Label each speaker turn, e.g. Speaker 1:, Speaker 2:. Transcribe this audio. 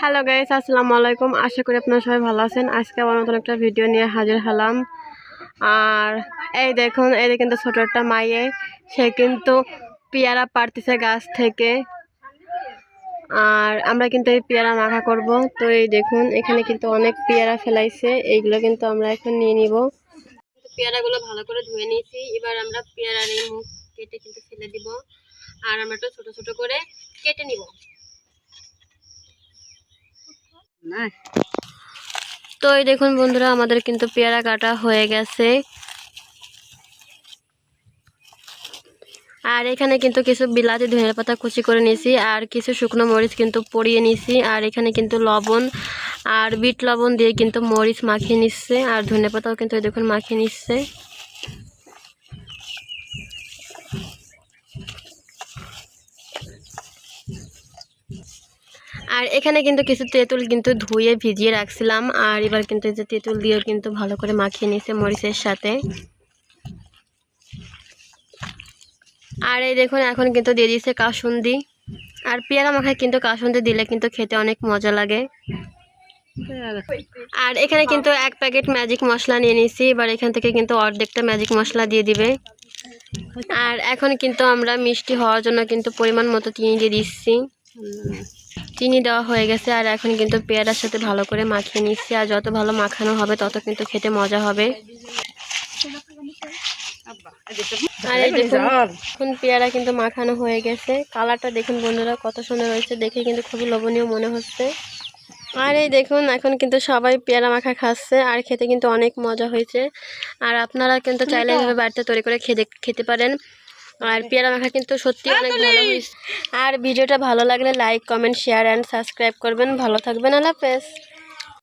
Speaker 1: Hello guys আসসালামু আলাইকুম। আশা করি আপনারা সবাই ভালো আছেন। আজকে আমার নতুন একটা ভিডিও নিয়ে হাজির হলাম। আর এই দেখুন এই দেখুন তো ছোটো একটা মাইয়ে, সে কিন্তু পেয়ারা পারতেছে গাছ থেকে। আর আমরা কিন্তু এই পেয়ারা মাখা করব। তো এই দেখুন, এখানে কিন্তু অনেক পেয়ারা ফেলাইছে। এইগুলো কিন্তু আমরা এখন নিয়ে নিব। পেয়ারাগুলো ভালো করে ধুয়ে নিয়েছি। এবার আমরা পেয়ারার এই মুখ কেটে কিন্তু ফেলে দিব। আর আমরা একটু ছোট ছোট করে কেটে নিব। তো এই দেখুন বন্ধুরা, আমাদের কিন্তু পেয়ারা কাটা হয়ে গেছে। আর এখানে কিন্তু কিছু বিলাতি ধনে পাতা কুচি করে নিয়েছি, আর কিছু শুকনো মরিচ কিন্তু পরিয়ে নিয়েছি, আর এখানে কিন্তু লবণ আর বিট লবণ দিয়ে কিন্তু মরিচ মাখিয়ে নিচ্ছে, আর ধনে পাতাও কিন্তু দেখুন মাখিয়ে নিচ্ছে। আর এখানে কিন্তু কিছু তেঁতুল কিন্তু ধুয়ে ভিজিয়ে রাখছিলাম। আর এবার কিন্তু এই যে তেঁতুল দিয়েও কিন্তু ভালো করে মাখিয়ে নিয়েছে মরিচের সাথে। আর এই দেখুন, এখন কিন্তু দিয়ে দিয়েছে কাসুন্দি। আর পেয়ারা মাখায় কিন্তু কাসুন্দি দিলে কিন্তু খেতে অনেক মজা লাগে। আর এখানে কিন্তু এক প্যাকেট ম্যাজিক মশলা নিয়ে নিয়েছি। এবার এখান থেকে কিন্তু অর্ধেকটা ম্যাজিক মশলা দিয়ে দিবে। আর এখন কিন্তু আমরা মিষ্টি হওয়ার জন্য কিন্তু পরিমাণ মতো চিনি দিয়ে দিচ্ছি। চিনি দেওয়া হয়ে গেছে আর এখন কিন্তু পেয়ারার সাথে ভালো করে মাখিয়ে নিচ্ছি। আর যত ভালো মাখানো হবে তত কিন্তু খেতে মজা হবে। আর এই দেখুন এখন পেয়ারা কিন্তু মাখানো হয়ে গেছে। কালারটা দেখুন বন্ধুরা কত সুন্দর হয়েছে। দেখে কিন্তু খুবই লোভনীয় মনে হচ্ছে। আর এই দেখুন এখন কিন্তু সবাই পেয়ারা মাখা খাচ্ছে আর খেতে কিন্তু অনেক মজা হয়েছে। আর আপনারা কিন্তু চাইলে এভাবে বাড়িতে তৈরি করে খেতে খেতে পারেন। আর পেয়ারা মাখা কিন্তু সত্যি অনেক ভালো হয়েছে। আর ভিডিওটা ভালো লাগলে like comment share and subscribe করবেন। ভালো থাকবেন। আল্লাহ হাফেজ।